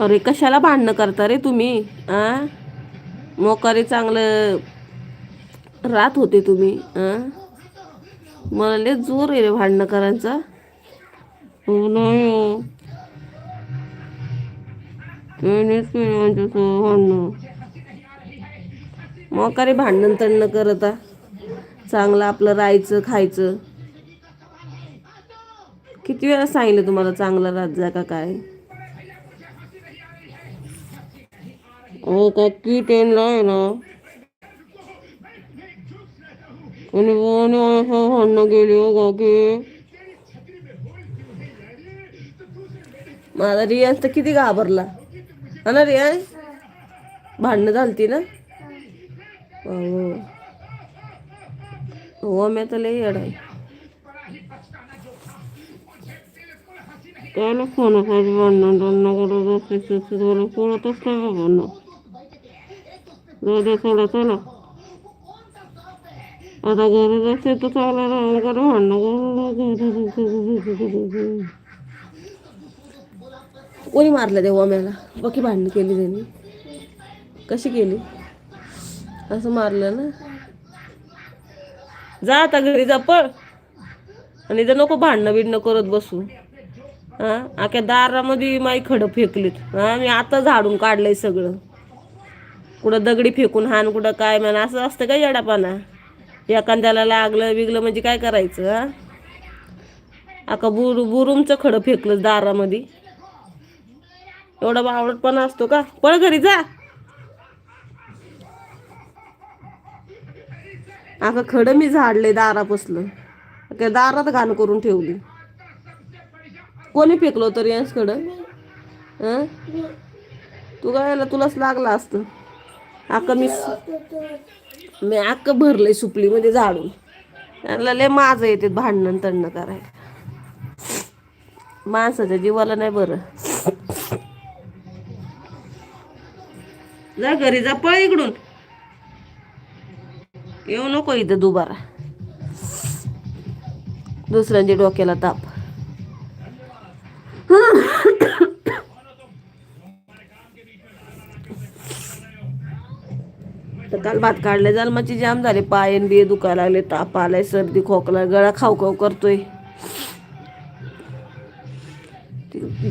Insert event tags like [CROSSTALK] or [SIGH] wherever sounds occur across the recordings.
अरे कशाला भांडणं करता रे तुम्ही? आ? मोकारे चांगलं राहत होते तुम्ही आ? मला लय जोर आहे रे भांडणं करायचा. हो नाही हो. भांडणं. मोकारे भांडण तंडणं करता चांगलं आपलं राहायचं खायचं. किती वेळा सांगितलं तुम्हाला चांगलं राहत जा का काय? अहो का की टेनला आहे ना? आणि आणि असं भांडणं गेली हो का की माझा रियाज तर किती घाबरला. हा ना रियाज? भांडणं झालती ना? हो मी तर लई अडाय आहे. त्याला फोन पाहिजे भांडणं भांडणं करत असते सुद्धा नाही का भांडणं. जाऊ चला चला आता गरज असते तर चालला राहून करा भांडणं कोणी मारलं ते ओम्याला बघी भांडणं केली त्यांनी. कशी केली? असं मारलं ना. जा आता घरी जा पळ. आणि इथं नको भांडणं बिडणं करत बसू. हा? आख्या दारामध्ये माई खडं फेकलीत. हा? मी आता झाडून काढलंय सगळं. कुठं दगडी फेकून हान कुठं काय म्हणा असं असतं का येडापाना? एखाद्याला लागलं बिगलं म्हणजे काय करायचं अका बुरु बुरुमचं खडं फेकलं दारामध्ये. एवढा बावळटपणा असतो का? पळ घरी जा. आका खडं मी झाडले दारापासलं काय दारात घाण करून ठेवली. कोणी फेकलो तरी रियांश खडं? तू काय तुलाच लागला असतं. अक्क मी मी अक्क भरलंय सुपलीमध्ये झाडून. त्यांना लय माझं येते भांडणं तंडणं करायला. माणसाच्या जीवाला नाही बरं. जा घरी जा पळ इकडून. येऊ नको इथं दुबारा. दुसऱ्यांच्या डोक्याला ताप. काल भात काढले जन्माची जाम झाले. पायन बी दुखायला लागले ताप आलाय सर्दी खोकला गळा खाऊ खाऊ करतोय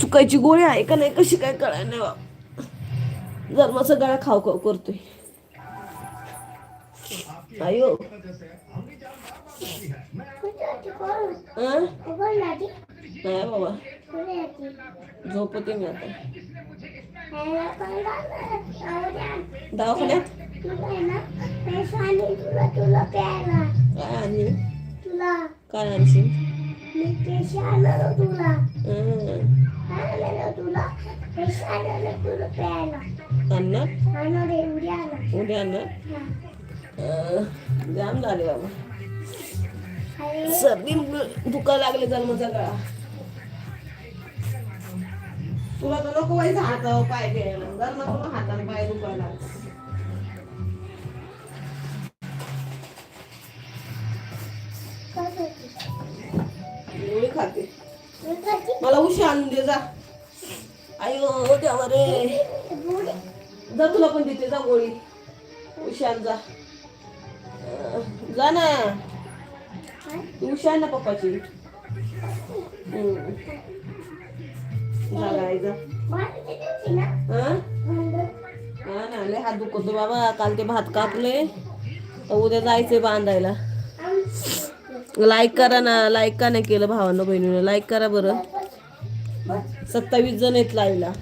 चुकायची गोळी आहे का नाही कशी काय कळाय नाही जन्माचा गळा खाऊ करतोय. हं? नाही बाबा. झोपते मी आता. दवाखान्यात? आणि? काय आणशील? आणणार उद्या आणणार अं, जाम झाले बाबा. सर्दी दुखा लागले जन्माचा गळा तुला तर नको व्हायचं हातावर पाय घ्यायला जर ना तुला हाताने पाय दुखायला लागले. खाते. मला उशी आणून दे जा. अयो देवा रे. जा तुला पण देते जा गोळी. उशान जा. जा ना. ती उशी आण ना पप्पाची. हात दुखतो बाबा. काल ते भात कापले. तर उद्या जायचंय बांधायला. लाईक करा ना लाईक का नाही केलं भावानं बहिणीनं? लाईक करा बरं. सत्तावीस जण आहेत लाईला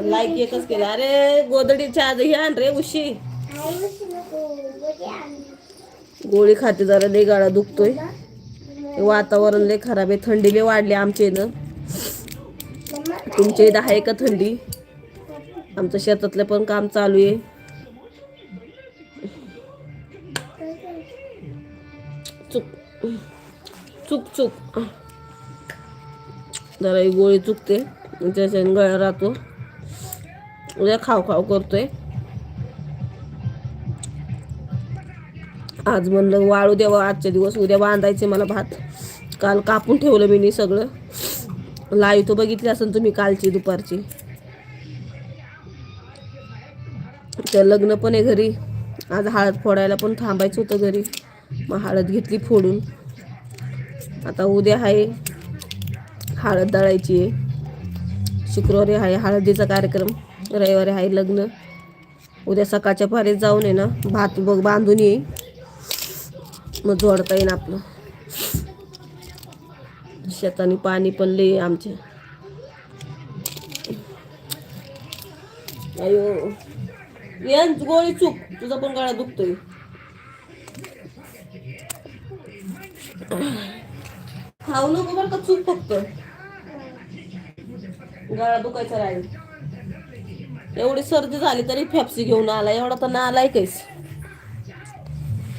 लाईक एकच केलं. अरे गोदडीच्या आज हे आण रे उशी. गोळी खाते जरा लय गाळा दुखतोय. वातावरण लय खराब आहे. थंडी लय वाढली आमच्या इथं. तुमच्या इथं आहे का थंडी? आमचं शेतातलं पण काम चालू आहे. चुक चुक. जरा ही गोळी चुकते. त्याच्याने गळा राहतो. उद्या खाव खाव करतोय. आज म्हणलं वाळू द्यावं आजच्या दिवस. उद्या बांधायचे मला भात. काल कापून ठेवलं मी सगळं. लाईव्ह तो बघितली असेल तुम्ही कालची दुपारची. तर लग्न पण आहे घरी. आज हळद फोडायला पण थांबायचं होतं घरी. मग हळद घेतली फोडून. आता उद्या आहे हळद दळायची. आहे शुक्रवारी आहे हळदीचा कार्यक्रम रविवारी आहे लग्न. उद्या सकाळच्या पारीत जाऊन आहे ना भात बघ बांधून ये. मग जोडता येईन आपलं. शेताने पाणी पण लय आहे आमच्या. अयो ये गोळी चूक. तुझा पण गळा दुखतोय. खाऊ नको बरं का चूक फक्त गळा दुखायचा राहील. एवढी सर्दी झाली तरी फेप्सी घेऊन आला एवढा तर ना आलाय काहीच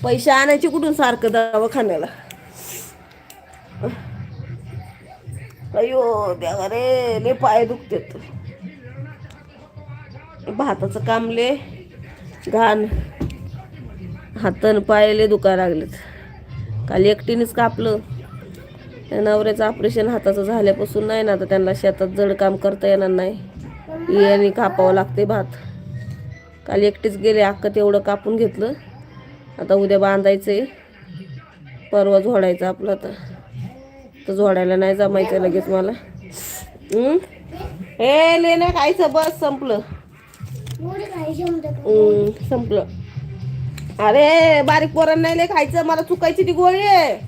पैसे आणायचे कुठून सारखं दवाखान्याला? अयो देवा रे ले पाय दुखतेत. भाताचं काम ले घाण. हातन पायले दुखा लागलेत. काल एकटीनेच कापलं. त्या नवऱ्याचं ऑपरेशन हाताचं झाल्यापासून नाही ना तर त्यांना शेतात जड काम करता येणार नाही. याने कापावं लागते भात. काल एकटीच गेले अख्खं तेवढं कापून घेतलं. आता उद्या बांधायचं आहे परवा झोडायचं आपलं आता. तर झोडायला नाही जमायचं लगेच मला. हे ले ना खायचं बस संपलं. संपलं. अरे बारीक पोरांना नाही ले खायचं मला चुकायची ती गोळी आहे.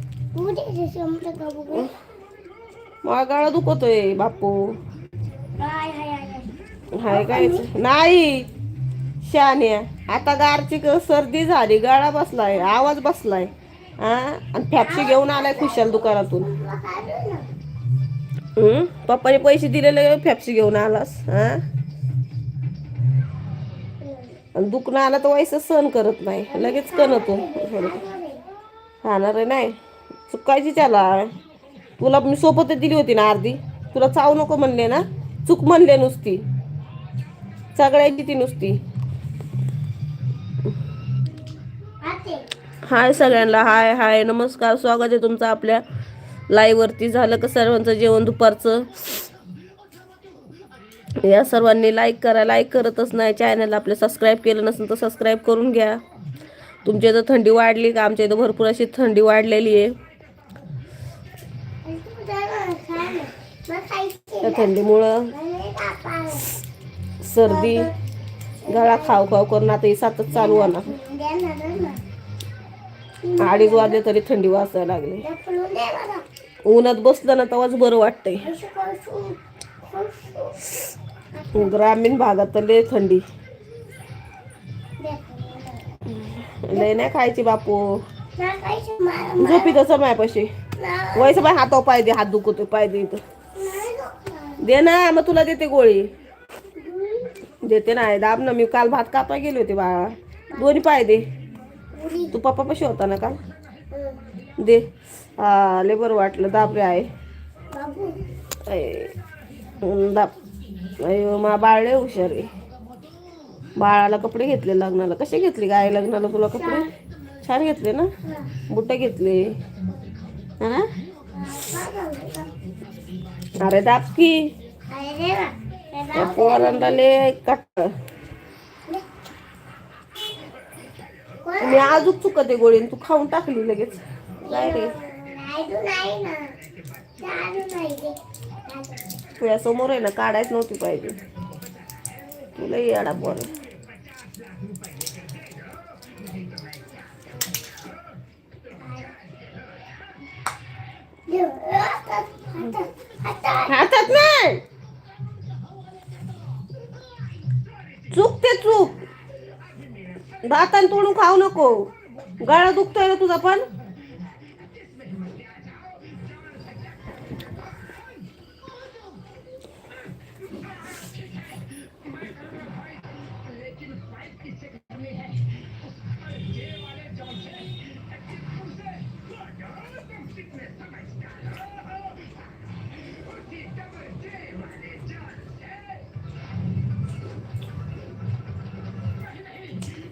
मला गळा दुखतोय बापू. हाय काय? नाही. शान्या आता गारची सर्दी झाली गळा बसलाय आवाज बसलाय. हा आणि फॅपशी घेऊन आलाय खुशाल दुकानातून. हम्म? पप्पाने पैसे दिलेले फॅपशी घेऊन आलास हा दुखणं आलं तर व्हायचं सहन करत नाही. लगेच कणतो आहे नाही? चुकायची त्याला तुला मी सोबत दिली होती ना अर्धी. तुला चाव नको म्हणले ना. चूक म्हणले नुसती. सगळ्याची ती नुसती. हाय सगळ्यांना. हाय हाय. नमस्कार. स्वागत आहे तुमचं आपल्या लाईव्ह वरती झालं का सर्वांचं जेवण दुपारचं? या सर्वांनी लाईक करा. लाईक करतच नाही. चॅनल आपलं सबस्क्राईब केलं नसेल तर सबस्क्राईब करून घ्या. तुमच्या इथं थंडी वाढली का? आमच्या इथं भरपूर अशी थंडी वाढलेली आहे. त्या थंडीमुळं सर्दी गळा खाव खाव करून आता सातच चालू होणार. अडीच वाजले तरी थंडी वाजायला लागली. उन्हात बसलं ना तेव्हाच बरं वाटतंय. ग्रामीण भागात लय थंडी. लय नाही खायची बापू. झोपी तसं मायापाशी वयस बाय हातावर पाय दे हात दुखतोय पाय दे इथं. दे ना मग तुला देते गोळी. देते ना दाब ना. मी काल भात कापाय गेले होते बाळा दोन्ही पाय दे. तू पप्पा पशी होता ना काल? दे. हा लय बरं वाटलं. दाब रे आहे दाब. अयो मा बाळ लय हुशार बाळाला कपडे घेतले लग्नाला. कसे घेतले गाय लग्नाला तुला कपडे? छान घेतले ना? बुट्टे घेतले. हा? अरे दाबकी त्या पोरांना लय कट. मी आजूक चुकते गोळी तू खाऊन टाकली लगेच. काय रे. तुझ्या समोर आहे ना काढायच नव्हती पाहिजे. तुला येडा पोर. [LAUGHS] हातात नाही. चूक ते चूक. दातान तोडून खाऊ नको. गळा दुखतोय ना तुझा पण.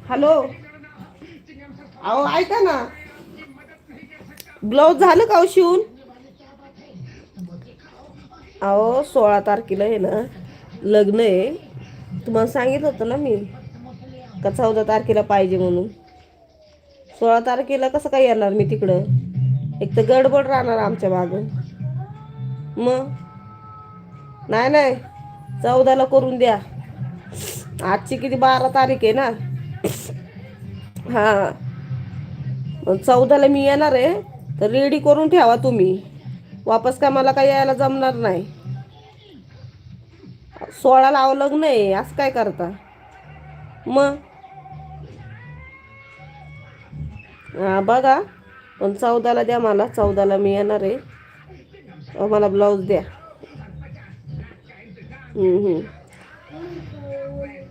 हॅलो. अहो ऐका ना. ब्लाऊज झालं का हो शिवून? अहो सोळा तारखेला आहे ना लग्न आहे. तुम्हाला सांगितलं होतं ना मी का चौदा तारखेला पाहिजे म्हणून. सोळा तारखेला कसं काय येणार मी तिकडं? एक तर गडबड राहणार आमच्या मागं. मग? नाही नाही. चौदाला करून द्या. आजची किती बारा तारीख आहे ना? हां. चौदाला मी येणार आहे तर रेडी करून ठेवा तुम्ही. वापस काय मला काय यायला जमणार नाही. सोळाला लाव लग्न आहे असं काय करता? मग? हां बघा. पण चौदाला द्या मला चौदाला मी येणार आहे. मला ब्लाऊज द्या.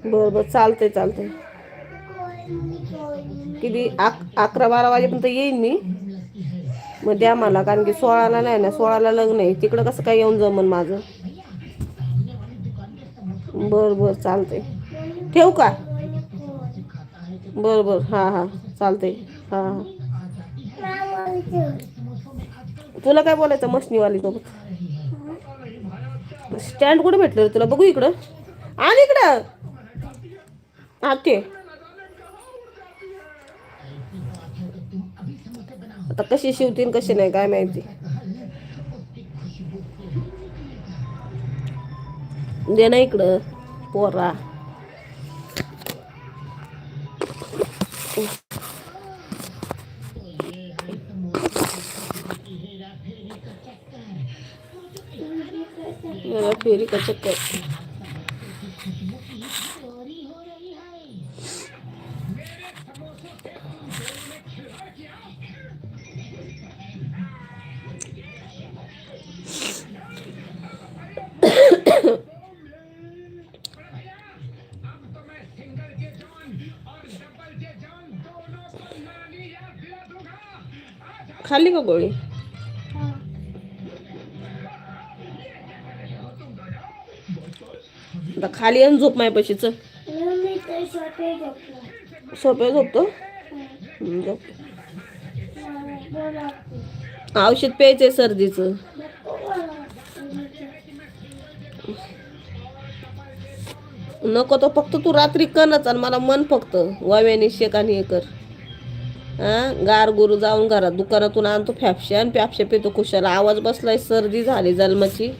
बरं बरं चालतंय चालतंय. किती? अक अकरा बारा वाजेपर्यंत येईन मी. मग द्या मला कारण की सोळाला नाही ना सोळाला लग्न आहे. तिकडं कसं काय येऊन जमन माझं? बरं बरं चालतंय. ठेवू का? बरं बरं. हां हां. चालतंय. हां हां. तुला काय बोलायचं? मशनीवाली सोबत स्टँड कुठे भेटलं तुला? बघू इकडं. आणि इकडं. हा आता कशी शिवतील कशी नाही काय माहिती. दे ना इकडं पोरा. फेरी का चक्कर? खाल्ली का गोळी? आता खाली आणि झोप माय पशीच. सोपे झोपतो? औषध प्यायचंय सर्दीचं. नको तो फक्त तू रात्री कनच आणि मला मन फक्त. वाव्याने आणि हे कर. गार गुरु जाऊन घरात दुकानातून आणतो फॅपशा आणि फॅपशा पितो खुशाला आवाज बसलाय सर्दी झाली जन्माची.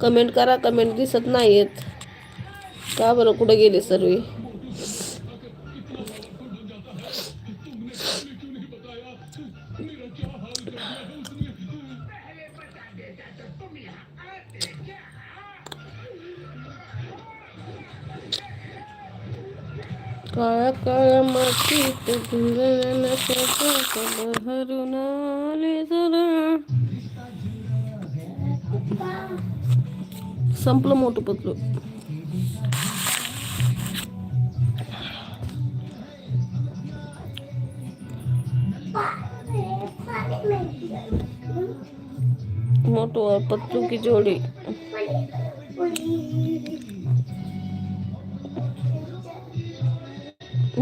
कमेंट करा कमेंट दिसत नाहीयेत. का बरं कुठे गेले सर्वे? Sample mo to putlo. Moto apa putlo ki jodi.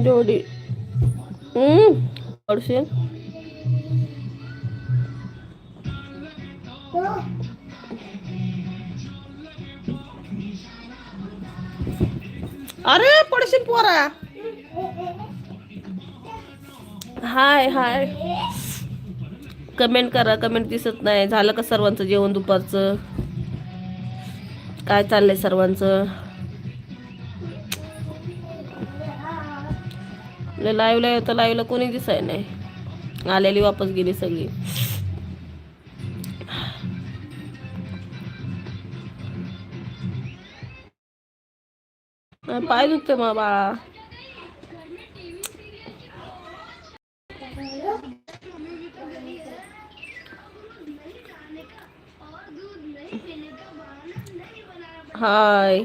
Jodi. Hmm. Orsin. अरे पोरा हाय हाय कमेंट करा कमेंट दिसत नाही. झालं का सर्वांचं जेवण दुपारचं? काय चाललंय सर्वांचं? लाईव्हला येतं लाईव्हला कोणी दिसाय नाही. आलेली वापस गेली सगळी. पाय दुखते मा बाळा. हाय.